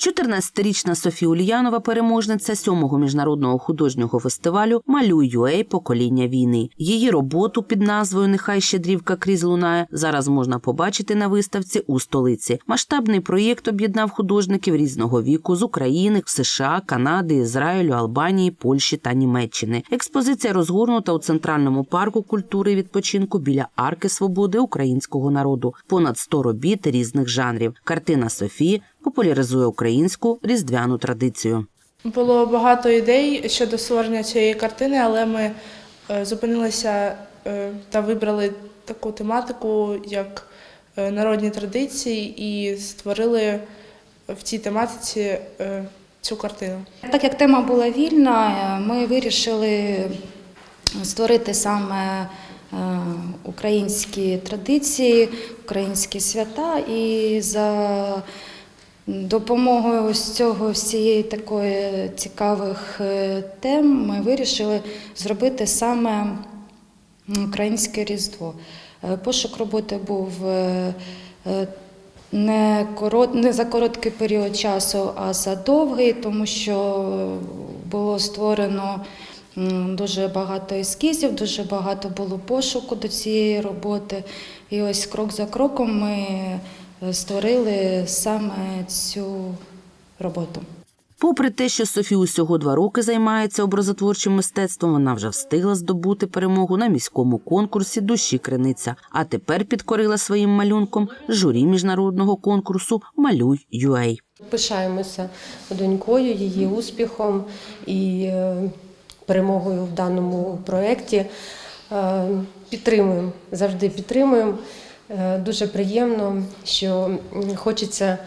14-річна Софія Ульянова, переможниця сьомого міжнародного художнього фестивалю Малюй Юей покоління війни. Її роботу під назвою Нехай щедрівка крізь лунає зараз можна побачити на виставці у столиці. Масштабний проєкт об'єднав художників різного віку з України, США, Канади, Ізраїлю, Албанії, Польщі та Німеччини. Експозиція розгорнута у центральному парку культури і відпочинку біля арки свободи українського народу. Понад 100 робіт різних жанрів. Картина Софії популяризує українську різдвяну традицію. Було багато ідей щодо створення цієї картини, але ми е, зупинилися е, та вибрали таку тематику, як е, народні традиції, і створили в цій тематиці цю картину. Так як тема була вільна, ми вирішили створити саме українські традиції, українські свята і за допомогою ось цього всієї такої цікавих е, тем ми вирішили зробити саме українське різдво. Е, Пошук роботи був е, не, корот, не за короткий період часу, а за довгий, тому що було створено дуже багато ескізів, дуже багато було пошуку до цієї роботи. І ось крок за кроком ми створили саме цю роботу. Попри те, що Софія усього два роки займається образотворчим мистецтвом, вона вже встигла здобути перемогу на міському конкурсі Душі Криниця, а тепер підкорила своїм малюнком журі міжнародного конкурсу Малюй Юей. Пишаємося донькою, її успіхом і е, перемогою в даному проєкті. Е, Підтримуємо, завжди підтримуємо. Е, Дуже приємно, що хочеться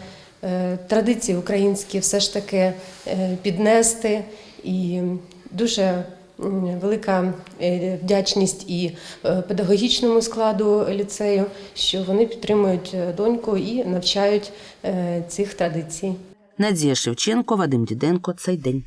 е, традиції українські все ж таки е, піднести. І дуже велика вдячність і педагогічному складу ліцею, що вони підтримують доньку і навчають цих традицій. Надія Шевченко, Вадим Діденко. Цей день.